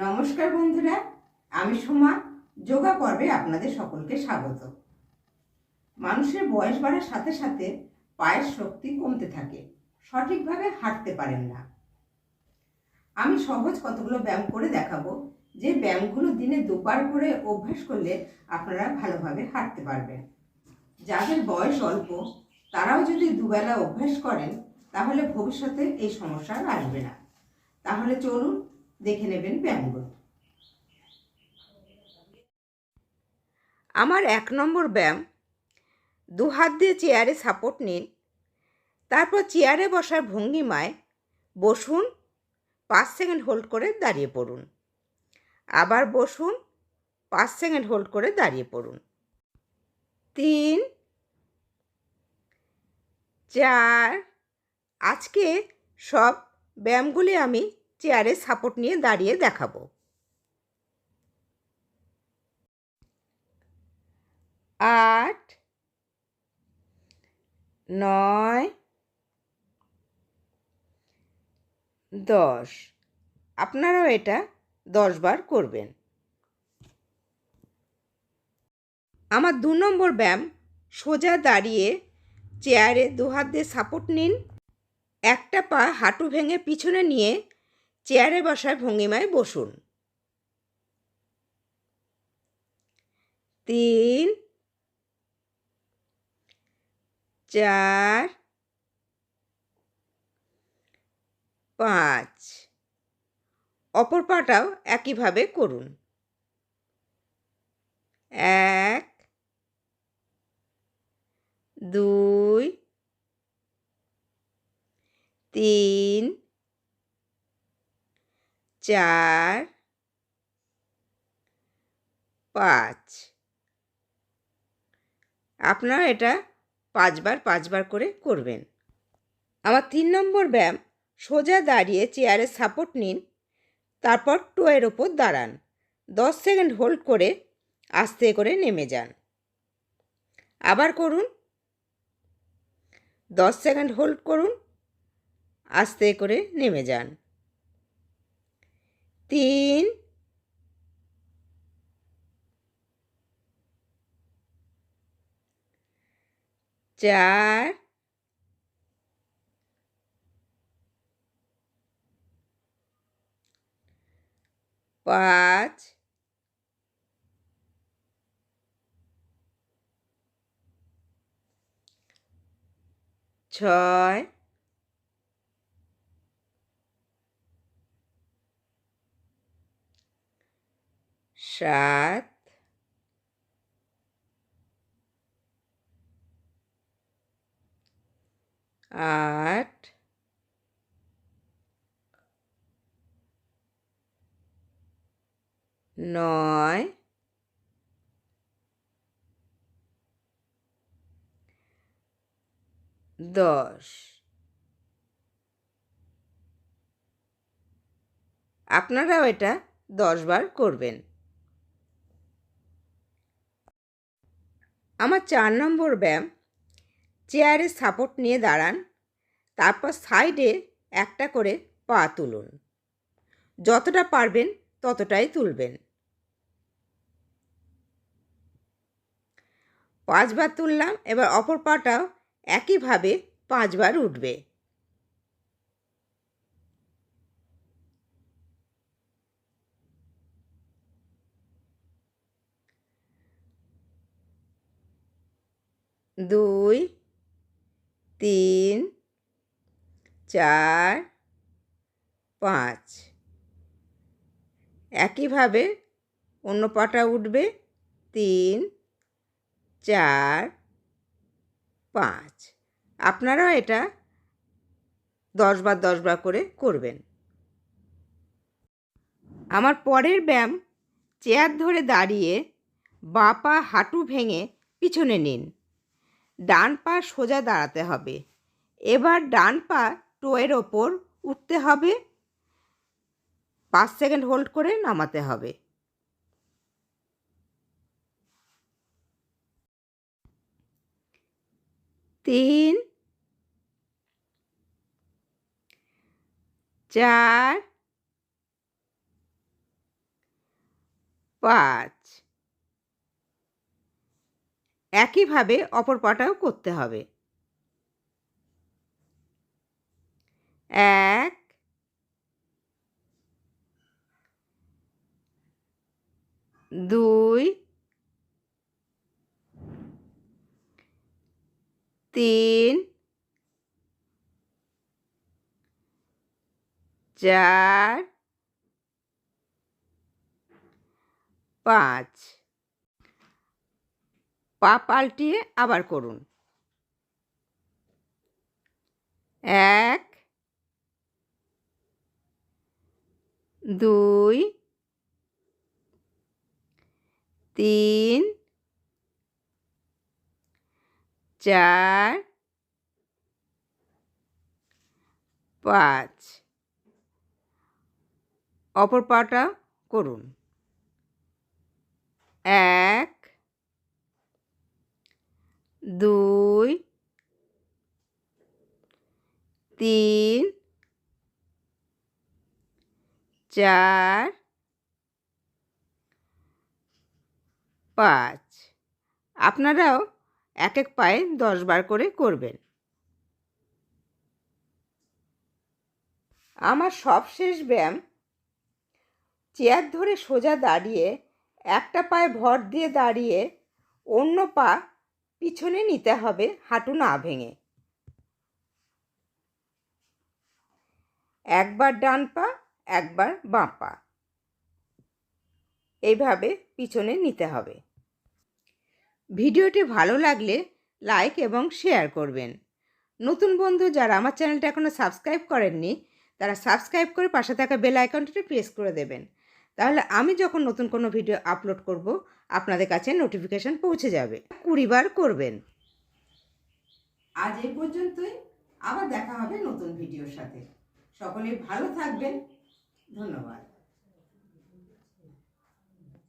নমস্কার বন্ধুরা, আমি সোমা। যোগা পর্বে আপনাদের সকলকে স্বাগত। মানুষের বয়স বাড়ার সাথে সাথে পায়ের শক্তি কমতে থাকে। সঠিকভাবে হাঁটতে পারেন না। আমি সহজ কতগুলো ব্যায়াম করে দেখাবো, যে ব্যায়ামগুলো দিনে দুবার করে অভ্যাস করলে আপনারা ভালোভাবে হাঁটতে পারবেন। যাদের বয়স অল্প, তারাও যদি দুবেলা অভ্যাস করেন, তাহলে ভবিষ্যতে এই সমস্যা আসবে না। তাহলে চলুন দেখে নেবেন ব্যায়ামগুলো আমার এক নম্বর ব্যায়াম, দু হাত দিয়ে চেয়ারে সাপোর্ট নিন, তারপর চেয়ারে বসার ভঙ্গিমায় বসুন, পাঁচ সেকেন্ড হোল্ড করে দাঁড়িয়ে পড়ুন। আবার বসুন, পাঁচ সেকেন্ড হোল্ড করে দাঁড়িয়ে পড়ুন। তিন, চার, আজকে সব ব্যায়ামগুলি আমি চেয়ারে সাপোর্ট নিয়ে দাঁড়িয়ে দেখাবো। আট, নয়, দশ। আপনারাও এটা দশ বার করবেন। আমার দু নম্বর ব্যায়াম, সোজা দাঁড়িয়ে চেয়ারে দু হাত দিয়ে সাপোর্ট নিন, একটা পা হাঁটু ভেঙে পিছনে নিয়ে চেয়ারে বসার ভঙ্গিমায় বসুন। তিন চার পাঁচ। অপর পাটাও একইভাবে করুন। এক দুই তিন চার, পাঁচ। আপনারা এটা পাঁচবার পাঁচবার করে করবেন। আমার তিন নম্বর ব্যায়াম, সোজা দাঁড়িয়ে চেয়ারে সাপোর্ট নিন, তারপর টোয়ের ওপর দাঁড়ান। দশ সেকেন্ড হোল্ড করে আস্তে করে নেমে যান। আবার করুন। দশ সেকেন্ড হোল্ড করুন, আস্তে করে নেমে যান। তিন চার পাঁচ ছয় সাত আট নয় দশ। আপনারাও এটা দশ বার করবেন। আমার চার নম্বর ব্যায়াম, চেয়ারে সাপোর্ট নিয়ে দাঁড়ান, তারপর সাইডে একটা করে পা তুলুন। যতটা পারবেন ততটাই তুলবেন। পাঁচবার তুললাম, এবার অপর পাটাও একইভাবে পাঁচবার উঠবে। দুই, তিন, চার, পাঁচ। একইভাবে অন্য পাটা উঠবে, তিন, চার, পাঁচ। আপনারাও এটা দশবার দশবার করে করবেন। আমার পরের ব্যায়াম, চেয়ার ধরে দাঁড়িয়ে বাঁ পা হাঁটু ভেঙে পিছনে নিন। ডান পা সোজা দাঁড়াতে হবে। এবার ডান পা টোয়ের ওপর উঠতে হবে। পাঁচ সেকেন্ড হোল্ড করে নামাতে হবে। তিন, চার, পাঁচ। একইভাবে অপর পাটাও করতে হবে। এক দুই তিন চার পাঁচ। পা পাল্টিয়ে আবার করুন। এক দুই তিন চার পাঁচ। অপর পাটা করুন। এক দুই, তিন, চার, পাঁচ। আপনারাও এক এক পায়ে দশ বার করে করবেন। আমার সবশেষ ব্যায়াম, চেয়ার ধরে সোজা দাঁড়িয়ে একটা পায়ে ভর দিয়ে দাঁড়িয়ে অন্য পা পিছনে নিতে হবে হাঁটু না ভেঙে। একবার ডান পা, একবার বাঁ পা। এইভাবে পিছনে নিতে হবে। ভিডিওটি ভালো লাগলে লাইক এবং শেয়ার করবেন। নতুন বন্ধু যারা আমার চ্যানেলটা এখনও সাবস্ক্রাইব করেননি, তারা সাবস্ক্রাইব করে পাশে থাকা বেল আইকনটি প্রেস করে দেবেন। তাহলে আমি যখন নতুন কোনো ভিডিও আপলোড করব, আপনাদের কাছে নোটিফিকেশান পৌঁছে যাবে। কুড়িবার করবেন। আজ এ পর্যন্তই। আবার দেখা হবে নতুন ভিডিওর সাথে। সকলে ভালো থাকবেন। ধন্যবাদ।